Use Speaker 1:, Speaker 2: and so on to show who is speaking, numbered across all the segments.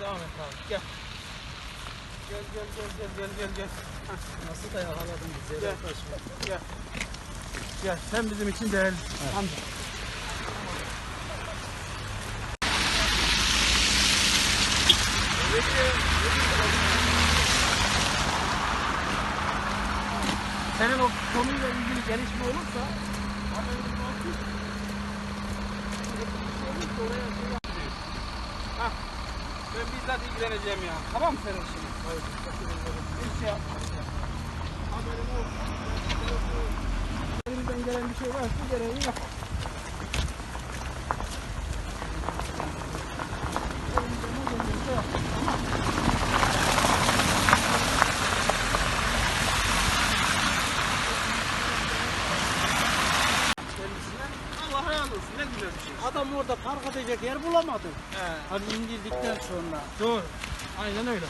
Speaker 1: Devam et abi. Gel. Gel gel gel gel gel gel gel. Heh,
Speaker 2: Nasıl da yakaladın bizi?
Speaker 1: Gel. Gel. Gel. Sen bizim için değerli. Amca. Senin o konuyla ilgili gelişme olursa haberin olsun. Olursa oraya şey yapmayız. Hah. Ben bizzat ilgileneceğim ya. Tamam mı senin şimdi? Hayır. Hiç şey yapma. Haberin olsun. Elimizden gelen bir şey varsa gereğini yap. Elimizden ne gelirse yap. Tamam. Kendisinden Allah razı olsun. Ne güzel bir şey.
Speaker 2: Adam orada park edecek yer bulamadı.
Speaker 1: He.
Speaker 2: Hani indirdikten sonra.
Speaker 1: Doğru. Aynen öyle.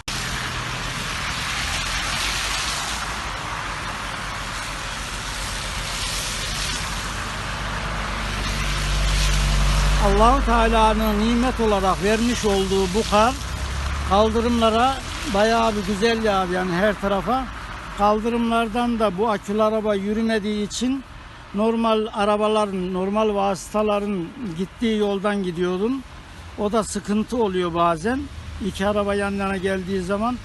Speaker 2: Allahu Teala'nın nimet olarak vermiş olduğu bu kar kaldırımlara bayağı bir güzel yağdı yani her tarafa. Kaldırımlardan da bu akülü araba yürümediği için normal arabaların, normal vasıtaların gittiği yoldan gidiyordum. O da sıkıntı oluyor bazen. İki araba yan yana geldiği zaman.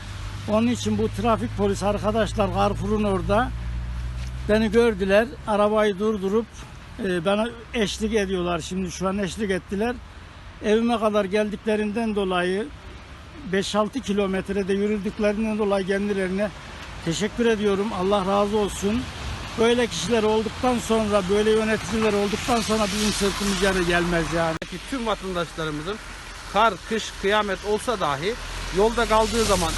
Speaker 2: Onun için bu trafik polis arkadaşlar Carrefour'un orada Beni gördüler, arabayı durdurup e, bana eşlik ediyorlar. Şimdi şu an eşlik ettiler. Evime kadar geldiklerinden dolayı 5-6 kilometrede yürüdüklerinden dolayı kendilerine teşekkür ediyorum. Allah razı olsun. Böyle kişiler olduktan sonra, böyle yöneticiler olduktan sonra bizim sırtımız yere gelmez yani.
Speaker 1: tüm vatandaşlarımızın kar, kış, kıyamet olsa dahi yolda kaldığı zaman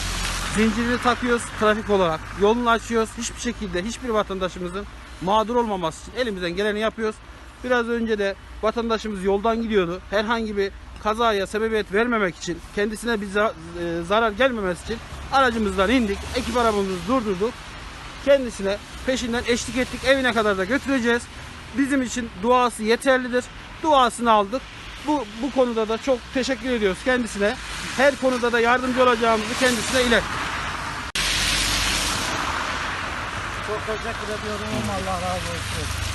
Speaker 1: zincirini takıyoruz trafik olarak. Yolunu açıyoruz. Hiçbir şekilde hiçbir vatandaşımızın mağdur olmaması için elimizden geleni yapıyoruz. Biraz önce de vatandaşımız yoldan gidiyordu. Herhangi bir kazaya sebebiyet vermemek için, kendisine bir e, zarar gelmemesi için aracımızdan indik. Ekip arabamızı durdurduk. Kendisine peşinden eşlik ettik. Evine kadar da götüreceğiz. Bizim için duası yeterlidir. Duasını aldık. Bu, bu konuda da çok teşekkür ediyoruz kendisine. Her konuda da yardımcı olacağımızı kendisine ilettik.
Speaker 2: Çok teşekkür ediyorum. Allah razı olsun.